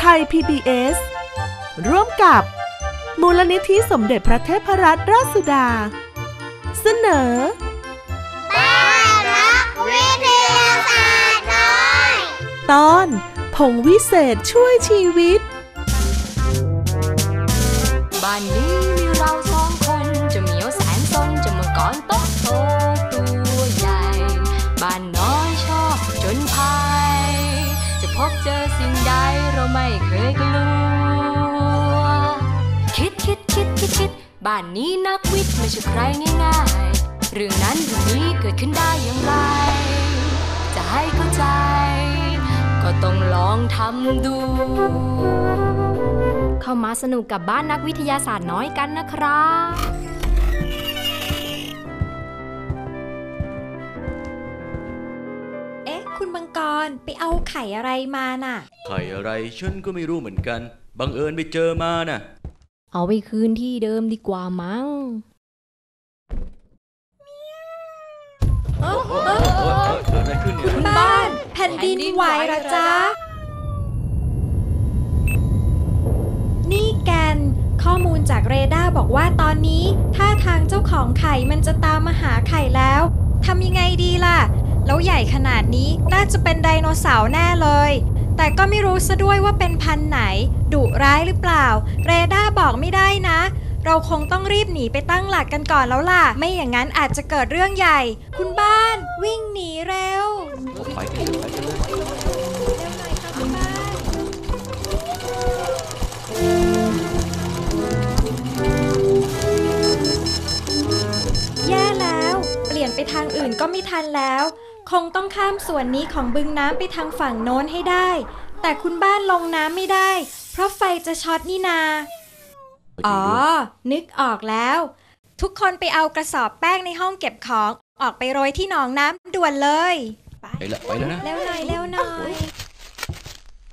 ไทย PBS ร่วมกับ มูลนิธิสมเด็จพระเทพรัตนราชสุดา เสนอบ้านรักวิทยาศาสตร์น้อย ตอนผงวิเศษช่วยชีวิต บ้านนี้มีเราสอง บ้านนี้นักวิทย์ไม่ใช่ใครง่ายๆ เรื่องนั้นเรื่องนี้เกิดขึ้นได้อย่างไร จะให้เข้าใจ ก็ต้องลองทำดู เข้ามาสนุกกับบ้านนักวิทยาศาสตร์น้อยกันนะครับเอ๊ะ คุณมังกรไปเอาไข่อะไรมาน่ะ ไข่อะไรฉันก็ไม่รู้เหมือนกัน บังเอิญไปเจอมาน่ะ เอาไปคืนที่เดิมดีกว่ามั้งเกิดอะไรขึ้นเนี่ยคุณบ้านแผ่นดินไหวเหรอจ๊ะ นี่แกนข้อมูลจากเรดาร์บอกว่าตอนนี้ท่าทางเจ้าของไข่มันจะตามมาหาไข่แล้วทำยังไงดีล่ะ แล้วใหญ่ขนาดนี้น่าจะเป็นไดโนเสาร์แน่เลย แต่ก็ไม่รู้ซะด้วยว่าเป็นพันไหน ดุร้ายหรือเปล่า เรดาร์บอกไม่ได้นะ เราคงต้องรีบหนีไปตั้งหลักกันก่อนแล้วล่ะ ไม่อย่างนั้นอาจจะเกิดเรื่องใหญ่ คุณบ้านวิ่งหนีเร็วไปกันเลยไปกันเลยเร็วหน่อยค่ะคุณบ้านแย่แล้ว เปลี่ยนไปทางอื่นก็ไม่ทันแล้ว คงต้องข้ามส่วนนี้ของบึงน้ำไปทางฝั่งโน้นให้ได้ แต่คุณบ้านลงน้ำไม่ได้ เพราะไฟจะช็อตนี่นา อ๋อ นึกออกแล้ว ทุกคนไปเอากระสอบแป้งในห้องเก็บของ ออกไปโรยที่หนองน้ำด่วนเลย ไปละไปแล้วนะ เร็วหน่อยเร็วหน่อย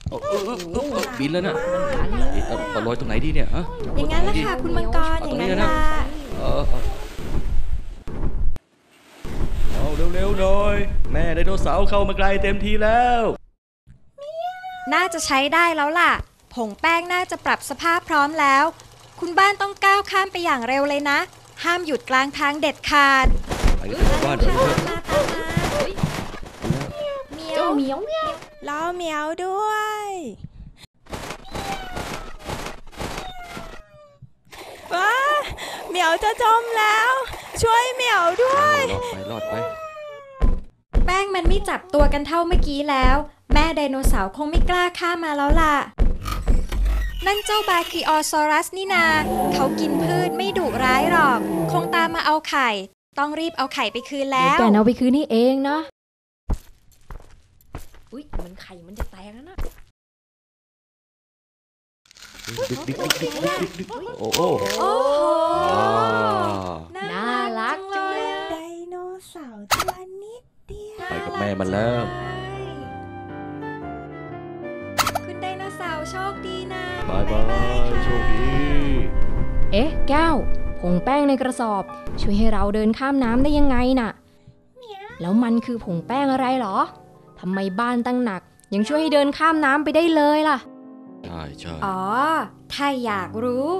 เอาเออเออเออเออบินแล้วนะเอ๊ะเอาเอาลอยตรงไหนดีเนี่ยฮะอย่างนั้นละค่ะคุณมังกรอย่างนั้นละเออเออเอาเร็วๆ หน่อย แม่ไดโนเสาร์เข้ามาไกลเต็มทีแล้ว น่าจะใช้ได้แล้วล่ะ ผงแป้งน่าจะปรับสภาพพร้อมแล้ว คุณบ้านต้องก้าวข้ามไปอย่างเร็วเลยนะ ห้ามหยุดกลางทางเด็ดขาดไปกันเถอะบ้านเถอะมาตามมาเมียวเมียวรอเหมียวด้วย ว้าเหมียวจะจมแล้ว ช่วยเหมียวด้วย รอดไปรอดไปแป้งมันไม่จับตัวกันเท่าเมื่อกี้แล้ว แม่ไดโนเสาร์คงไม่กล้าข้ามมาแล้วล่ะ นั่นเจ้าบาคิออซอรัสนี่นา เขากินพืชไม่ดุร้ายหรอก คงตามมาเอาไข่ ต้องรีบเอาไข่ไปคืนแล้ว แกเอาไปคืนนี่เองนะอุ๊ยมันไข่มันจะแตกแล้วนะดึกดึกดึกดึกดึกดึกดึกโอ้โหโอ้โหอ่าน่ารักจังเลยไดโนเสาร์ตัวนิดเดียว ไปกับแม่มันแล้ว คุณไดโนเสาร์โชคดีนะบายบาย โชคดี เอ๊ะ แก้ว ผงแป้งในกระสอบ ช่วยให้เราเดินข้ามน้ำได้ยังไงน่ะ แล้วมันคือผงแป้งอะไรเหรอ ทำไมบ้านตั้งหนัก ยังช่วยให้เดินข้ามน้ำไปได้เลยล่ะ ใช่ใช่อ๋อ ถ้าอยากรู้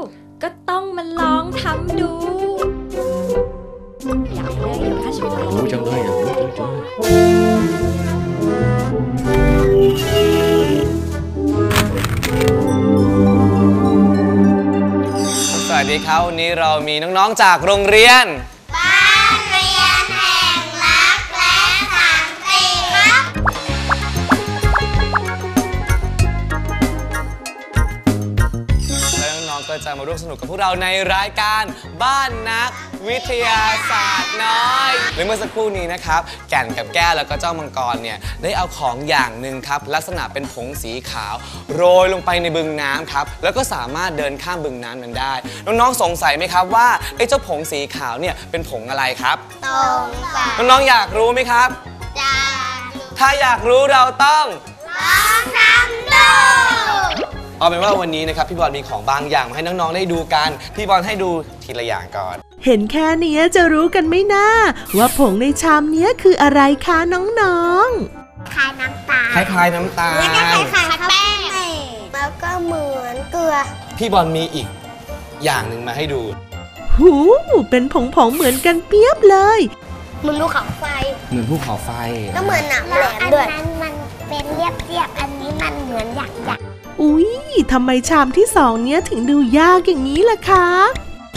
ก็ต้องมาลองทำดู อยากเลยอยากให้โชว์รู้จังเลยอะรู้จังเลยสวัสดีครับ วันนี้เรามีน้องๆจากโรงเรียน บ้านเรียนแห่งรักและสันติครับและน้องๆก็จะมาร่วมสนุกกับพวกเราในรายการบ้านนัก วิทยาศาสตร์น้อยหรือเมื่อสักครู่นี้นะครับ แก่นกับแก้วแล้วก็เจ้ามังกรเนี่ยได้เอาของอย่างหนึ่งครับ ลักษณะเป็นผงสีขาว โรยลงไปในบึงน้ำครับ แล้วก็สามารถเดินข้ามบึงน้ำนั้นได้ น้องๆสงสัยไหมครับว่าไอ้เจ้าผงสีขาวเนี่ยเป็นผงอะไรครับตรงสายน้องๆอยากรู้ไหมครับจานถ้าอยากรู้เราต้องลองทำดูเอาเป็นว่าวันนี้นะครับพี่บอลมีของบางอย่างมาให้น้องๆได้ดูกัน พี่บอลให้ดูทีละอย่างก่อน เห็นแค่เนี้ยจะรู้กันไหมนะว่าผงในชามเนี้ยคืออะไรคะน้องๆคายน้ำตาลคล้ายๆน้ำตาลแล้วก็คล้ายๆแป้งแล้วก็เกลือ พี่บอลมีอีกอย่างหนึ่งมาให้ดู หู เป็นผงๆเหมือนกันเปียบเลยเหมันดูเขาไฟ เหมือนภูเขาไฟ ก็เหมือนหนังแหลมด้วยอันนั้นมันเป็นเรียบเรียบๆอันนี้มันเหมือนหยักหยักอุ๊ยทำไมชามที่สองเนี้ยถึงดูยากอย่างนี้ล่ะคะ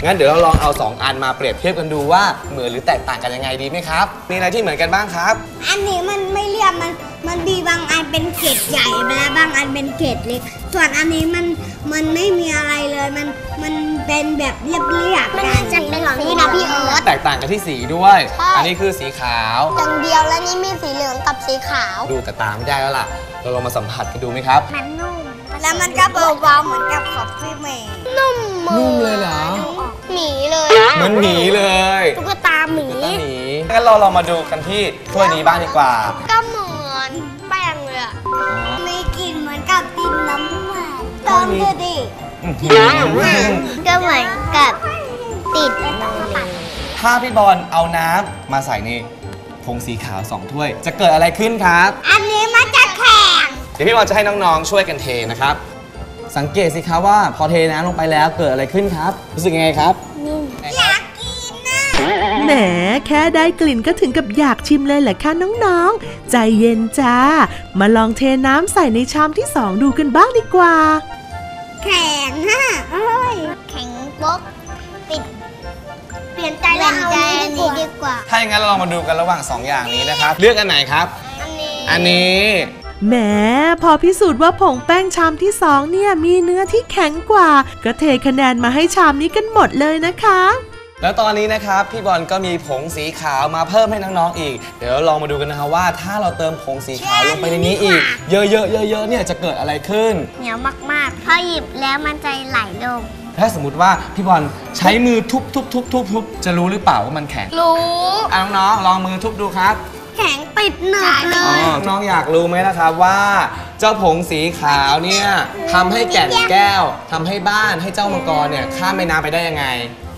งั้นเดี๋ยวเราลองเอา 2 อันมาเปรียบเทียบกันดูว่าเหมือนหรือแตกต่างกันยังไงดีไหมครับ มีอะไรที่เหมือนกันบ้างครับ อันนี้มันไม่เรียบมันมันมีบางอันเป็นเกล็ดใหญ่และบางอันเป็นเกล็ดเล็ก ส่วนอันนี้มันมันไม่มีอะไรเลยมันมันเป็นแบบเรียบเรียบมันจะเป็นของพี่นะพี่เอิร์ธ แตกต่างกันที่สีด้วย ใช่ อันนี้คือสีขาว อย่างเดียวแล้วนี่มีสีเหลืองกับสีขาว ดูแต่ตาไม่ได้แล้วล่ะ เราลองมาสัมผัสกันดูไหมครับ มันนุ่มแล้วมันก็เบาๆเหมือนกับคอฟฟี่เมย์นุ่มมือนุ่มเลยเหรอ หมีเลยเหมือนหมีเลยตุ๊กตาหมีต้นหมีงั้นเราลองมาดูกันที่ถ้วยนี้บ้างดีกว่าก็เหมือนแป้งเลยอะมีกลิ่นเหมือนกับดินน้ำมันตอนดูดิอื้อหือก็เหมือนกับติดนมถ้าพี่บอลเอาน้ำมาใส่ในผงสีขาวสองถ้วย จะเกิดอะไรขึ้นครับ อันนี้มันจะแข็งเดี๋ยวพี่บอลจะให้น้องๆช่วยกันเทนะครับ สังเกตสิครับว่าพอเทน้ำลงไปแล้วเกิดอะไรขึ้นครับ รู้สึกยังไงครับอยากกินนะแหมแค่ได้กลิ่นก็ถึงกับอยากชิมเลยแหละค่ะน้องๆ ใจเย็นจ้า มาลองเทน้ำใส่ในชามที่สองดูกันบ้างดีกว่า แข็งฮะเอ้ยแข็งป๊กปิดเปลี่ยนใจแล้วเอาอันนี้ดีกว่า ถ้าอย่างนั้นเราลองมาดูกันระหว่าง 2 อย่างนี้นะครับ เลือกอันไหนครับ อันนี้ อันนี้ แหมพอพิสูจน์ว่าผงแป้งชามที่สองเนี่ยมีเนื้อที่แข็งกว่า ก็เทคะแนนมาให้ชามนี้กันหมดเลยนะคะ แล้วตอนนี้นะครับพี่บอลก็มีผงสีขาวมาเพิ่มให้น้องๆอีก เดี๋ยวเราลองมาดูกันนะครับว่าถ้าเราเติมผงสีขาวลงไปในนี้อีก เยอะๆเยอะๆเนี่ยจะเกิดอะไรขึ้น เหนียวมากๆพอหยิบแล้วมันจะไหลลง ถ้าสมมติว่าพี่บอลใช้มือทุบทุบทุบทุบทุบจะรู้หรือเปล่าว่ามันแข็งรู้ อะน้องๆลองมือทุบดูครับ แข็งติดหนึบเลอ๋อยน้องอยากรู้ไหมนะครับว่าเจ้าผงสีขาวเนี่ยทำให้แก่นแก้วทำให้บ้านให้เจ้ามังกรเนี่ยข้ามแม่น้ำไปได้ยังไง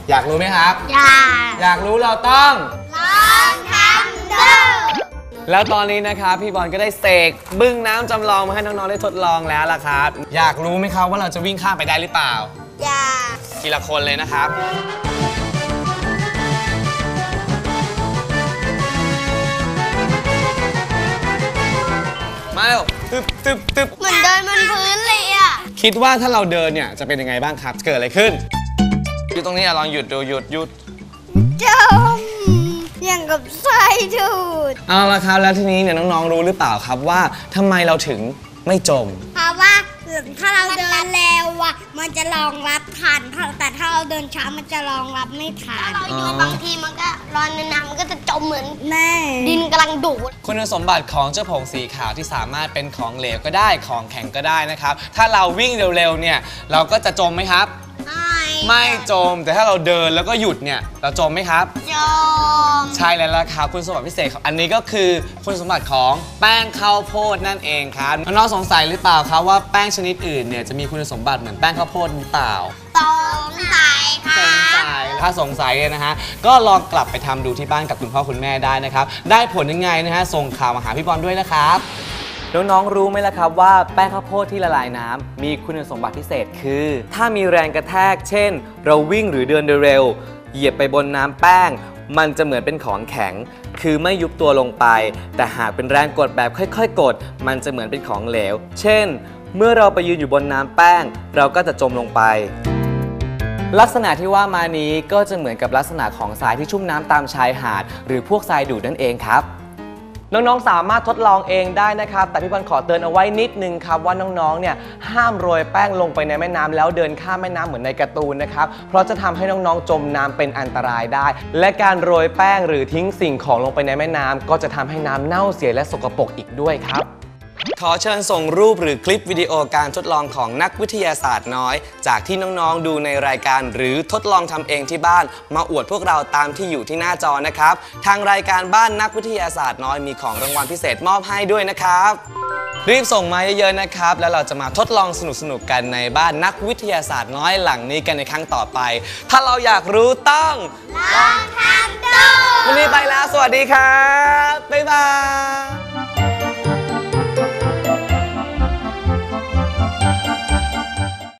อยากรู้ไหมครับ อยากอยากรู้เราต้องลองทำดูแล้วตอนนี้นะครับพี่บอลก็ได้เสกบึ้งน้ำจำลองมาให้น้องๆได้ทดลองแล้วล่ะครับ อยากรู้ไหมครับว่าเราจะวิ่งข้ามไปได้หรือเปล่า อยากทีละคนเลยนะครับ มาเร็วตึ๊บตึ๊บตึ๊บเหมือนเดินบนพื้นเลยอะ คิดว่าถ้าเราเดินเนี่ยจะเป็นยังไงบ้างครับ เกิดอะไรขึ้น อยู่ตรงนี้อะลองหยุดดูหยุดหยุดจมอย่างกับไส้ดูด เอาละครับแล้วทีนี้เนี่ยน้องๆรู้หรือเปล่าครับว่าทำไมเราถึงไม่จมเพราะว่า ถ้าเราเดินเร็วอะมันจะรองรับทันแต่ถ้าเราเดินช้ามันจะรองรับไม่ทันเราอยู่บางทีมันก็ร้อนนานๆมันก็จะจมเหมือนแม่ดินกำลังดูดคุณสมบัติของเจ้าผงสีขาวที่สามารถเป็นของเหลวก็ได้ของแข็งก็ได้นะครับ ถ้าเราวิ่งเร็วๆเนี่ยเราก็จะจมไหมครับ ไม่จมแต่ถ้าเราเดินแล้วก็หยุดเนี่ย เราจมไหมครับ จม ใช่แล้วล่ะครับคุณสมบัติพิเศษของอันนี้ก็คือคุณสมบัติของแป้งข้าวโพดนั่นเองครับน้องๆสงสัยหรือเปล่าครับว่าแป้งชนิดอื่นเนี่ยจะมีคุณสมบัติเหมือนแป้งข้าวโพดหรือเปล่าสงสัยค่ะสงสัยถ้าสงสัยเนี่ยนะฮะก็ลองกลับไปทำดูที่บ้านกับคุณพ่อคุณแม่ได้นะครับได้ผลยังไงนะฮะส่งข่าวมาหาพี่บอลด้วยนะครับ น้องๆ รู้ไหมล่ะครับว่าแป้งข้าวโพดที่ละลายน้ำมีคุณสมบัติพิเศษคือ ถ้ามีแรงกระแทก เช่น เราวิ่งหรือเดินเร็ว เหยียบไปบนน้ำแป้ง มันจะเหมือนเป็นของแข็ง คือไม่ยุบตัวลงไป แต่หากเป็นแรงกดแบบค่อย ๆ กด มันจะเหมือนเป็นของเหลว เช่น เมื่อเราไปยืนอยู่บนน้ำแป้ง เราก็จะจมลงไป ลักษณะที่ว่ามานี้ก็จะเหมือนกับลักษณะของทรายที่ชุ่มน้ำตามชายหาด หรือพวกทรายดูดนั่นเองครับ น้องๆ สามารถทดลองเองได้นะครับ แต่พี่บอลขอเตือนเอาไว้นิดนึงครับว่าน้องๆ เนี่ยห้ามโรยแป้งลงไปในแม่น้ำแล้วเดินข้ามแม่น้ำเหมือนในการ์ตูนนะครับ เพราะจะทำให้น้องๆ จมน้ำเป็นอันตรายได้ และการโรยแป้งหรือทิ้งสิ่งของลงไปในแม่น้ำก็จะทำให้น้ำเน่าเสียและสกปรกอีกด้วยครับ ขอเชิญส่งรูปหรือคลิปวิดีโอการทดลองของนักวิทยาศาสตร์น้อย จากที่น้องๆดูในรายการหรือทดลองทำเองที่บ้าน มาอวดพวกเราตามที่อยู่ที่หน้าจอนะครับ ทางรายการบ้านนักวิทยาศาสตร์น้อยมีของรางวัลพิเศษมอบให้ด้วยนะครับ รีบส่งมาเยอะๆนะครับ แล้วเราจะมาทดลองสนุกๆกันในบ้านนักวิทยาศาสตร์น้อยหลังนี้กันในครั้งต่อไป ถ้าเราอยากรู้ต้องลองทำดูวันนี้ไปแล้วสวัสดีครับบ๊ายบาย